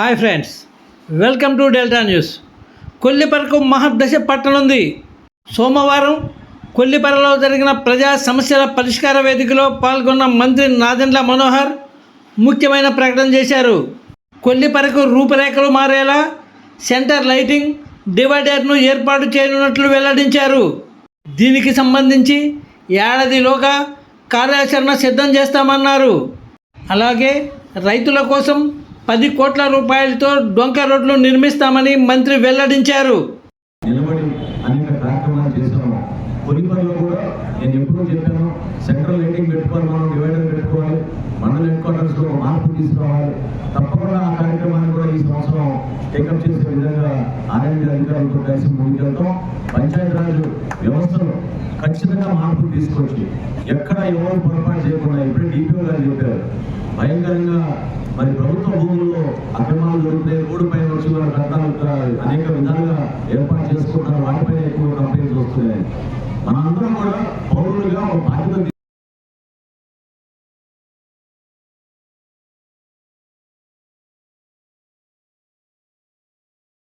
Hi friends welcome to Delta news. కొల్లిపరకు మహర్దశ పట్టనుంది. సోమవారం కొల్లిపరలో జరిగిన ప్రజా సమస్యల పరిష్కార వేదికలో పాల్గొన్న మంత్రి నాదెండ్ల మనోహర్ ముఖ్యమైన ప్రకటన చేశారు. కొల్లిపరకు రూపురేఖలు మారేలా సెంటర్ లైటింగ్ డివైడర్ను ఏర్పాటు చేయనున్నట్లు వెల్లడించారు. దీనికి సంబంధించి ఏడాదిలోగా కార్యాచరణ సిద్ధం చేస్తామన్నారు. అలాగే రైతుల కోసం పది కోట్ల రూపాయలతో డొంక రోడ్లు నిర్మిస్తామని మంత్రి వెల్లడించారు. నిలబడి అనేక కార్యక్రమాలు చేశాము. కూడా నేను ఎప్పుడూ చెప్పాను. సెంట్రల్ లైటింగ్ పెట్టుకోవాలి మనం డివైడర్ పెట్టుకోవాలి మండల హెడ్ క్వార్టర్స్ మార్పు తీసుకురావాలి తప్పకుండా ఆ కార్యక్రమాన్ని కూడా ఈ సంవత్సరం టేకప్ చేసే విధంగా ఆర్ఎండి అధికారులతో కలిసి ముందుకెళ్తాం. పంచాయతీరాజ్ వ్యవస్థలో ఖచ్చితంగా మార్పు తీసుకొచ్చి ఎక్కడ ఎవరు పొరపాటు చేయకుండా ఇప్పుడే డిపిఓ గారు చెప్పారు. భయంకరంగా మరి ప్రభుత్వ భూమి అక్రమాలు జరుగుతాయి రోడ్డు పైన వచ్చి వాళ్ళ కట్టాలు అనేక విధాలుగా ఏర్పాటు చేసుకుంటారు వాటిపైన ఎక్కువ కంప్లైంట్స్ వస్తున్నాయి. మనందరం కూడా పౌరులుగా ఒక బాధ్యత